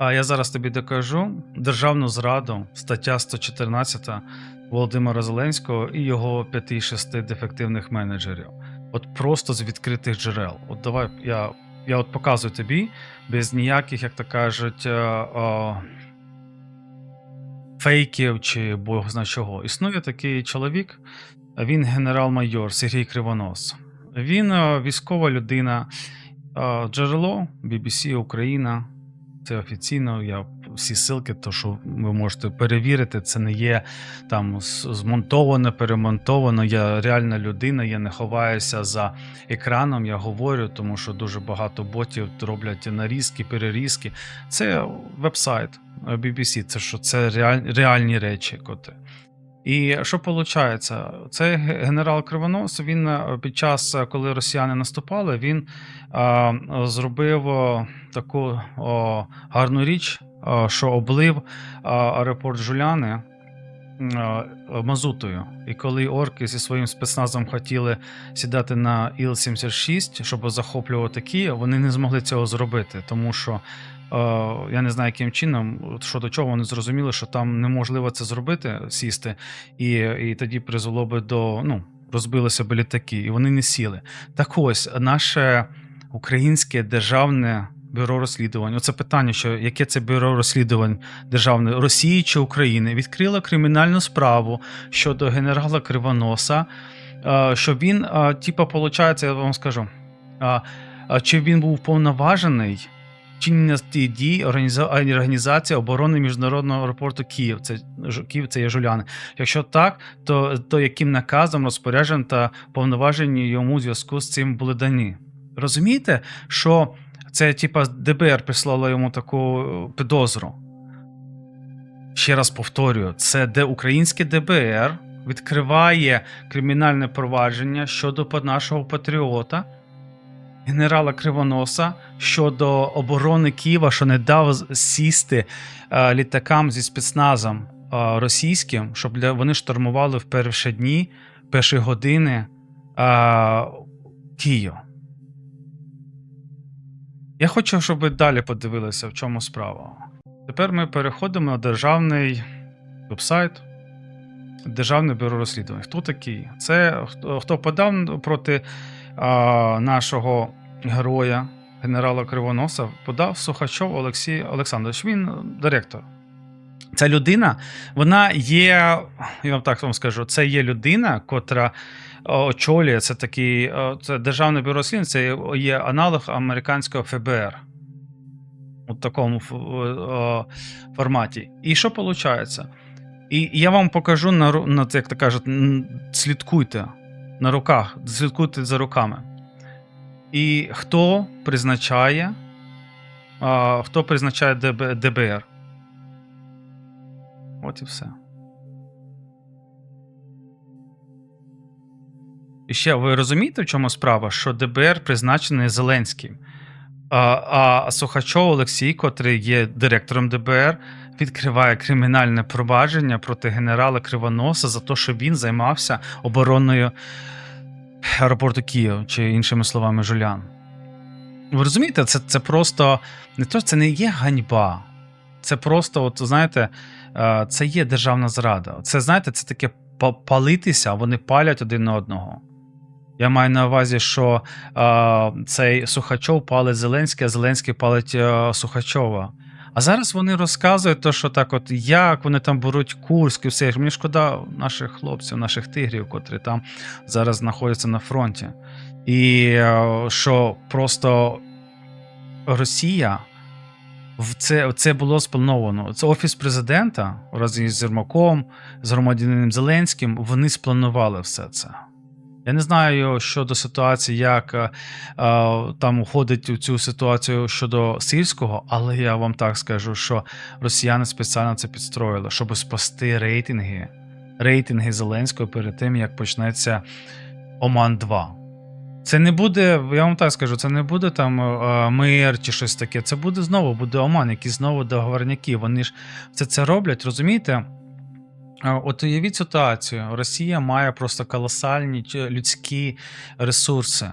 А я зараз тобі докажу державну зраду, стаття 114 Володимира Зеленського і його 5-6 дефективних менеджерів. От просто з відкритих джерел. От давай я, я от показую тобі без ніяких, як то кажуть, е, е, фейків чи бог зна чого. Існує такий чоловік, він генерал-майор Сергій Кривонос. Він е, військова людина, е, джерело BBC Україна. Це офіційно. Я всі ссылки, то що ви можете перевірити, це не є там змонтовано, перемонтовано. Я реальна людина, я не ховаюся за екраном. Я говорю, тому що дуже багато ботів роблять нарізки, перерізки. Це веб-сайт е, BBC, це що це реаль, реальні речі, коти. І що виходить? Цей генерал Кривонос, він е, під час, е, коли росіяни наступали, він а, зробив о, таку о, гарну річ, що облив аеропорт Жуляни мазутою. І коли орки зі своїм спецназом хотіли сідати на Іл-76, щоб захоплювати Київ, вони не змогли цього зробити, тому що. Е, Я не знаю, яким чином, от що до чого вони зрозуміли, що там неможливо це зробити, сісти, і, і тоді призвело би до ну, розбилися б літаки, і вони не сіли. Так ось наше українське державне бюро розслідувань. Оце питання, що яке це бюро розслідувань державне Росії чи України, відкрило кримінальну справу щодо генерала Кривоноса, е, що він, е, типа, получається, я вам скажу, чи він був повноважений. Чинення ті дій організа- організації оборони міжнародного аеропорту Київ. Це Київ, це є Жуляни. Якщо так, то, то яким наказом, розпорядженням та повноваження йому в зв'язку з цим були дані? Розумієте, що це типа ДБР прислало йому таку е, підозру? Ще раз повторюю, це де українське ДБР відкриває кримінальне провадження щодо нашого патріота, генерала Кривоноса щодо оборони Києва, що не дав сісти е, літакам зі спецназом е, російським, щоб для, вони штурмували в перші дні, перші години е, Київ. Я хочу, щоб ви далі подивилися, в чому справа. Тепер ми переходимо на державний вебсайт, Державне бюро розслідувань. Хто такий? Це хто, подав проти а, нашого героя, генерала Кривоноса, подав Сухачов Олексій Олександрович. Він директор. Ця людина, вона є, я вам так вам скажу, це є людина, котра очолює це такий, це Державне бюро розслідувань, це є- аналог американського ФБР. У такому форматі. І що виходить? І я вам покажу на, на як то кажуть, слідкуйте на руках, слідкуйте за руками. І хто призначає, а, хто призначає ДБ, ДБР? От і все. І ще ви розумієте, в чому справа? Що ДБР призначений Зеленським. А, а Сухачов Олексій, котрий є директором ДБР, відкриває кримінальне провадження проти генерала Кривоноса за те, що він займався обороною аеропорту Київ, чи іншими словами, Жулян. Ви розумієте, це, це просто не то, це не є ганьба. Це просто, от знаєте, е, це є державна зрада. Це знаєте, це таке па- палитися, вони палять один на одного. Я маю на увазі, що е, цей Сухачов палить Зеленський, а Зеленський палить е, Сухачова. А зараз вони розказують, то, що так, от як вони там беруть Курськ все. Мені шкода наших хлопців, наших тигрів, котрі там зараз знаходяться на фронті. І е, що просто Росія це, це було сплановано. Це офіс президента разом з Єрмаком, з громадянином Зеленським. Вони спланували все це. Я не знаю щодо ситуації, як е, е, там уходить у цю ситуацію щодо сільського, але я вам так скажу, що росіяни спеціально це підстроїли, щоб спасти рейтинги, рейтинги Зеленського перед тим, як почнеться Оман 2. Це не буде, я вам так скажу, це не буде там е, мир чи щось таке. Це буде знову, буде Оман, якісь знову договорняки. Вони ж все це роблять, розумієте? От уявіть ситуацію: Росія має просто колосальні людські ресурси.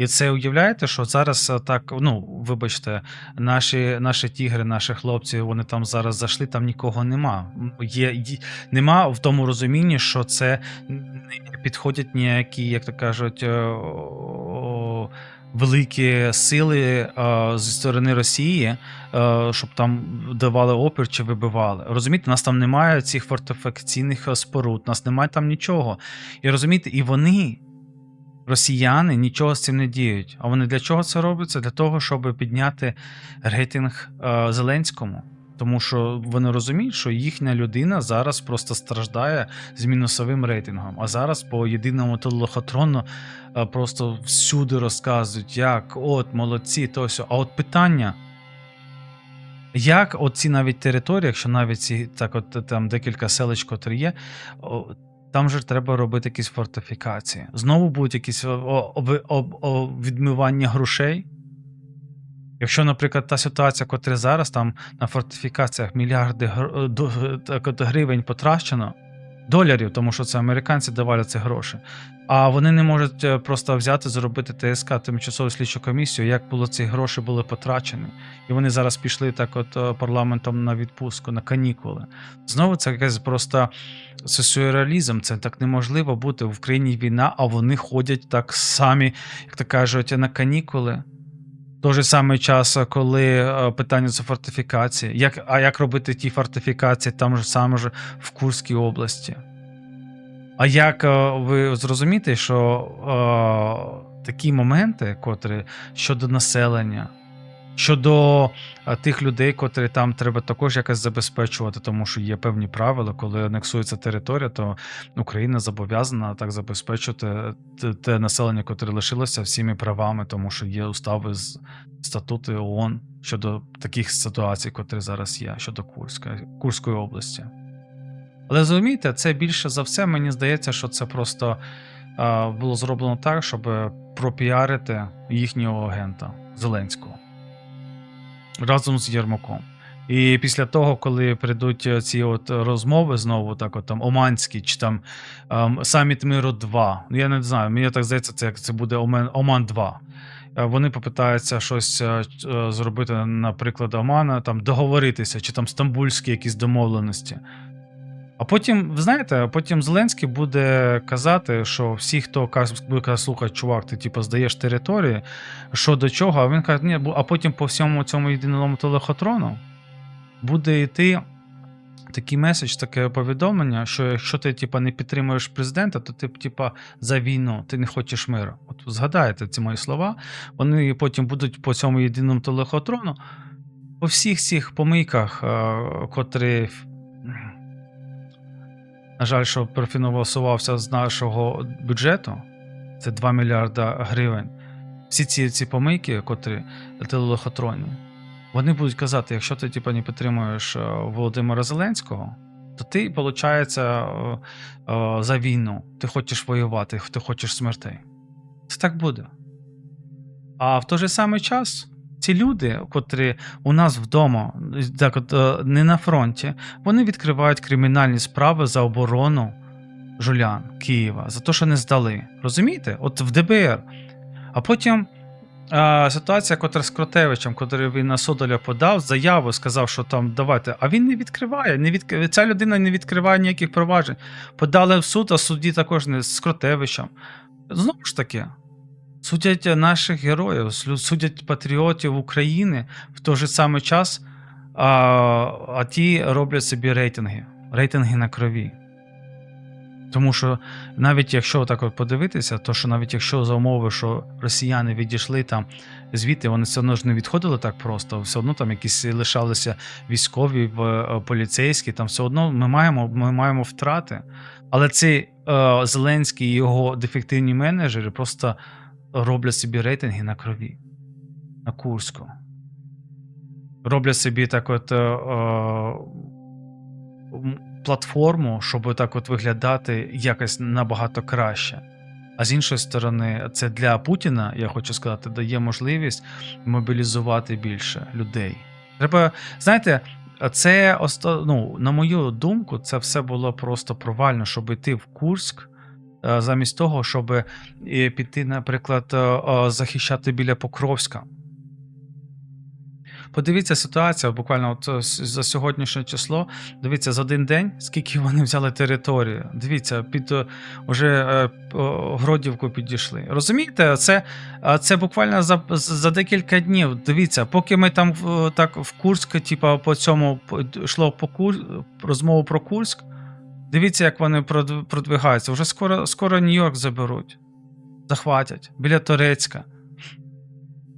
І це уявляєте, що зараз е, так, ну, вибачте, наші, наші тігри, наші хлопці, вони там зараз зайшли, там нікого нема. Є, нема в тому розумінні, що це не підходять ніякі, як то кажуть, е, о, великі сили е, зі сторони Росії, е, щоб там давали опір чи вибивали. Розумієте, нас там немає цих фортифікаційних споруд, нас немає там нічого. І розумієте, і вони. Росіяни нічого з цим не діють. А вони для чого це роблять? Для того, щоб підняти рейтинг е, Зеленському. Тому що вони розуміють, що їхня людина зараз просто страждає з мінусовим рейтингом. А зараз по єдиному телехотрону е, просто всюди розказують, як от молодці, то все. А от питання. Як оці навіть території, якщо навіть ці так, от там декілька селищ, котрі є, там же треба робити якісь фортифікації. Знову будуть якісь о, о, о, о, відмивання грошей. Якщо, наприклад, та ситуація, котра зараз там на фортифікаціях мільярди так от гривень потрачено, доларів, тому що це американці давали ці гроші. А вони не можуть е, просто взяти, зробити ТСК, тимчасову слідчу комісію, як було ці гроші були потрачені. І вони зараз пішли так, от е, парламентом на відпустку, на канікули. Знову це якась просто це сюрреалізм. Це так неможливо бути в країні війна, а вони ходять так самі, як то кажуть, на канікули. Той же самий час, коли е, питання це фортифікації. Як, а як робити ті фортифікації там же саме ж в Курській області? А як е, ви зрозумієте, що е, такі моменти, котрі щодо населення, щодо е, тих людей, котрі там треба також якось забезпечувати, тому що є певні правила, коли анексується територія, то Україна зобов'язана так забезпечувати те, те населення, котре лишилося всіми правами, тому що є устави з статути ООН щодо таких ситуацій, котрі зараз є, щодо Курська, Курської області. Але розумієте, це більше за все, мені здається, що це просто е, було зроблено так, щоб пропіарити їхнього агента Зеленського разом з Єрмаком. І після того, коли прийдуть е, ці от розмови знову, так от там Оманські, чи там ем, Саміт Миру 2, ну, я не знаю, мені так здається, це, як це буде Омен, Оман 2. Е, Вони попитаються щось е, зробити, наприклад, Омана, там договоритися, чи там стамбульські якісь домовленості. А потім, ви знаєте, потім Зеленський буде казати, що всі, хто буде казати, слухай, чувак, ти типу, здаєш території, що до чого, а він каже, ні, а потім по всьому цьому єдиному телехотрону буде йти такий меседж, таке повідомлення, що якщо ти типу, не підтримуєш президента, то ти типу, за війну, ти не хочеш миру. От згадайте ці мої слова, вони потім будуть по цьому єдиному телехотрону, по всіх цих помийках, е, котрі. На жаль, що профінансувався з нашого бюджету, це 2 мільярда гривень. Всі ці, ці помийки, котрі телехотронні, вони будуть казати: якщо ти типу, не підтримуєш е, Володимира Зеленського, то ти, виходить, за війну. Ти хочеш воювати, ти хочеш смертей. Це так буде. А в той же самий час ці люди, котрі у нас вдома, так от, е, не на фронті, вони відкривають кримінальні справи за оборону Жулян Києва, за те, що не здали. Розумієте? От в ДБР. А потім а, ситуація, котра з Кротевичем, котрий він на Содоля подав заяву, сказав, що там давайте. А він не відкриває. Не відк... Ця людина не відкриває ніяких проваджень. Подали в суд, а судді також не з Кротевичем. Знову ж таки. Судять наших героїв, судять патріотів України в той же самий час, а, а ті роблять собі рейтинги, рейтинги на крові. Тому що навіть якщо так от подивитися, то що навіть якщо за умови, що росіяни відійшли там звідти, вони все одно ж не відходили так просто, все одно там якісь лишалися військові, е, поліцейські, там все одно ми маємо, ми маємо втрати. Але цей е, Зеленський і його дефективні менеджери просто роблять собі рейтинги на крові, на Курську. Роблять собі так от е, е, платформу, щоб так от виглядати якось набагато краще. А з іншої сторони, це для Путіна, я хочу сказати, дає можливість мобілізувати більше людей. Треба, знаєте, це ну, на мою думку, це все було просто провально, щоб йти в Курськ замість того, щоб е, піти, наприклад, е, е, захищати біля Покровська. Подивіться ситуація, буквально от е, за сьогоднішнє число. Дивіться, за один день, скільки вони взяли територію. Дивіться, під е, уже е, Гродівку підійшли. Розумієте, це, це буквально за, за декілька днів. Дивіться, поки ми там так в Курськ, типа по цьому йшло по Кур... розмову про Курськ. Дивіться, як вони продвигаються. Вже скоро, скоро Нью-Йорк заберуть, захватять біля Турецька.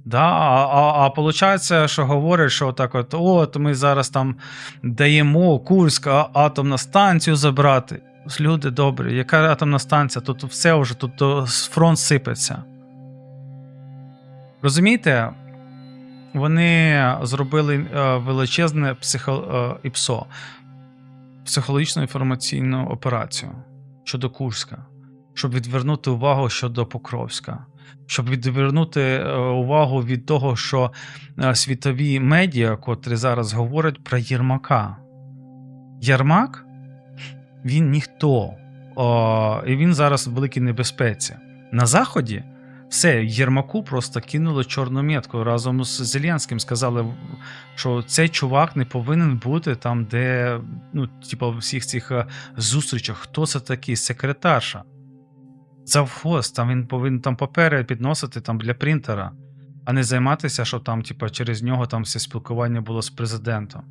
Да, а, а, а получається, що говорять, що так от, от ми зараз там даємо Курськ атомну станцію забрати. Люди добрі, яка атомна станція? Тут все вже, тут фронт сипеться. Розумієте, вони зробили е, величезне психо, е, ІПСО, психологічну інформаційну операцію щодо Курська, щоб відвернути увагу щодо Покровська щоб відвернути е, увагу від того, що е, світові медіа, котрі зараз говорять про Єрмака. Єрмак він ніхто. О, і він зараз в великій небезпеці. На Заході все, Єрмаку просто кинули чорну метку разом з Зеленським. Сказали, що цей чувак не повинен бути там, де, ну, типу, всіх цих е, зустрічах. Хто це такий? Секретарша завхоз, там він повинен там папери підносити там для принтера, а не займатися, що там, типа, через нього там все спілкування було з президентом.